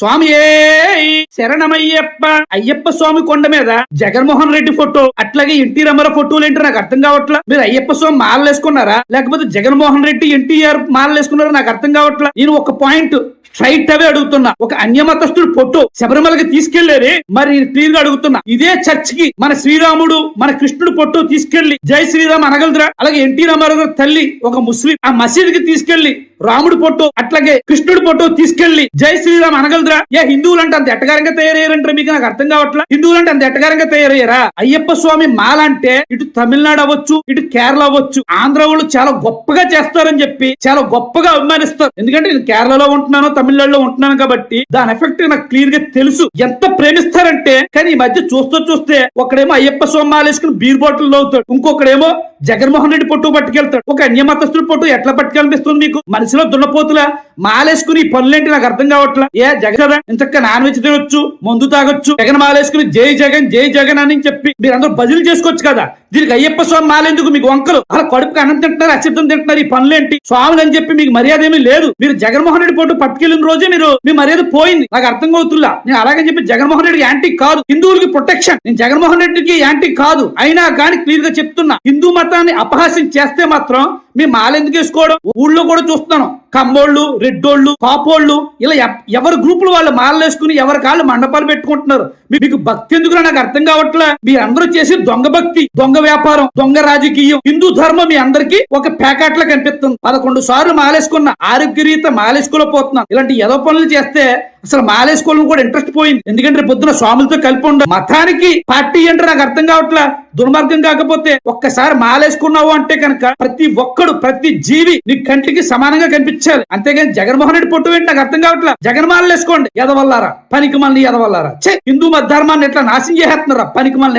స్వామి శరణమయ్యప్ప. అయ్యప్ప స్వామి కొండ మీద జగన్మోహన్ రెడ్డి ఫోటో అట్లాగే ఎన్టీ రామారావు ఫోటోలు ఏంటో నాకు అర్థం కావట్లా? మీరు అయ్యప్ప స్వామి మాలలు వేసుకున్నారా లేకపోతే జగన్మోహన్ రెడ్డి ఎన్టీఆర్ మాలలు వేసుకున్నారా నాకు అర్థం కావట్లా? నేను ఒక పాయింట్. స్ట్రైట్ అవే అడుగుతున్నా. ఒక అన్యమతస్తుడు ఫోటో శబరిమలకి తీసుకెళ్ళేరే మరి నేను క్లియర్గా అడుగుతున్నా. ఇదే చర్చ్కి మన శ్రీరాముడు మన కృష్ణుడు ఫోటో తీసుకెళ్ళి జై శ్రీరామ్ అనగలదురా అలాగే ఎన్టీ రామారావు గారి తల్లి ఒక ముస్లిం ఆ మసీద్కి తీసుకెళ్ళి రాముడు ఫోటో అట్లాగే కృష్ణుడు ఫోటో తీసుకెళ్ళి జై శ్రీరామ్ అనగలదురా ఏ హిందువులు అంటే అంత ఎట్టగారంగా తయారయ్యారంటారు మీకు? నాకు అర్థం కావట్లా? హిందువులు అంటే అంత ఎట్టగారంగా తయారయ్యారా? అయ్యప్ప స్వామి మాలంటే ఇటు తమిళనాడు అవ్వచ్చు ఇటు కేరళ అవ్వచ్చు. ఆంధ్ర వాళ్ళు చాలా గొప్పగా చేస్తారని చెప్పి చాలా గొప్పగా అభిమానిస్తారు. ఎందుకంటే నేను కేరళలో ఉంటున్నాను తమిళనాడులో ఉంటున్నాను కాబట్టి దాని ఎఫెక్ట్ నాకు క్లియర్గా తెలుసు. ఎంత ప్రేమిస్తారంటే కానీ ఈ మధ్య చూస్తూ చూస్తే ఒకడేమో అయ్యప్ప స్వామి బీర్ బాటిల్ అవుతాడు. ఇంకొకడేమో జగన్మోహన్ రెడ్డి పొట్టు పట్టుకెళ్తాడు. ఒక అన్యమతస్తుడు పొట్టు ఎట్లా పట్టుకెళ్ళనిపిస్తుంది మీకు? మనిషిలో దున్నపోతులా? మాలేసుకుని పనులేంటి నాకు అర్థం కావట్లా? ఏ జగన్ ఇంతక్క నాన్ వెజ్ తినొచ్చు మందు తాగొచ్చు జగన్ మాలేసుకుని జై జగన్ జై జగన్ అని చెప్పి మీరందరూ బదులు చేసుకోవచ్చు కదా? దీనికి అయ్యప్ప స్వామి మాలేందుకు మీకు వంకలు? అలా కడుపుకి అన్నం తింటున్నారు అసిద్ధం తింటున్నారు ఈ పనులేంటి? స్వాములు అని చెప్పి మీకు మర్యాద ఏమీ లేదు. మీరు జగన్మోహన్ రెడ్డి పొట్టు పట్టుకెళ్ళిన రోజే మీరు మీ మర్యాద పోయింది. నాకు అర్థం అవుతుందా నేను అలాగని చెప్పి జగన్మోహన్ రెడ్డి యాంటీ కాదు. హిందువులకి ప్రొటెక్షన్ నేను జగన్మోహన్ రెడ్డికి యాంటీ కాదు. అయినా కానీ క్లియర్గా చెప్తున్నా. హిందూ మతాన్ని అపహాస్యం చేస్తే మాత్రం మీ మాలెందుకు వేసుకోవడం? ఊళ్ళో కూడా చూస్తున్నాను. కమ్మోళ్ళు రెడ్డోళ్ళు కాపోళ్ళు ఇలా ఎవరి గ్రూపులు వాళ్ళు మాలలు వేసుకుని ఎవరి కాళ్ళు మండపాలు పెట్టుకుంటున్నారు? మీ- మీకు భక్తి ఎందుకు నాకు అర్థం కావట్లే. మీరందరూ చేసి దొంగ భక్తి దొంగ వ్యాపారం దొంగ రాజకీయం హిందూ ధర్మం మీ అందరికీ ఒక ప్యాకెట్లా కనిపిస్తుంది. పదకొండు సార్లు మాలేసుకున్న ఆరోగ్యరీత మాలేసుకోలేకపోతున్నాం ఇలాంటి ఏదో పనులు చేస్తే అసలు మాలేసుకోవడం కూడా ఇంట్రెస్ట్ పోయింది. ఎందుకంటే పొద్దున స్వాములతో కలిపి ఉండ మతానికి పార్టీ అంటే నాకు అర్థం కావట్లే. దుర్మార్గం కాకపోతే ఒక్కసారి మాలేసుకున్నావు అంటే కనుక ప్రతి ఒక్కరు ఒక్కడు ప్రతి జీవి నీ కంటికి సమానంగా కనిపించాలి. అంతేగాని జగన్మోహన్ రెడ్డి పొట్టు ఏంటి నాకు అర్థం కావట్లే? జగన్మాలను వేసుకోండి ఎదవల్లారా పనికి మళ్ళీ ఎదవల్లారా చే హిందూ మత ధర్మాన్ని ఎట్లా నాశనం చేసేస్తున్నారా? పనికి మళ్ళీ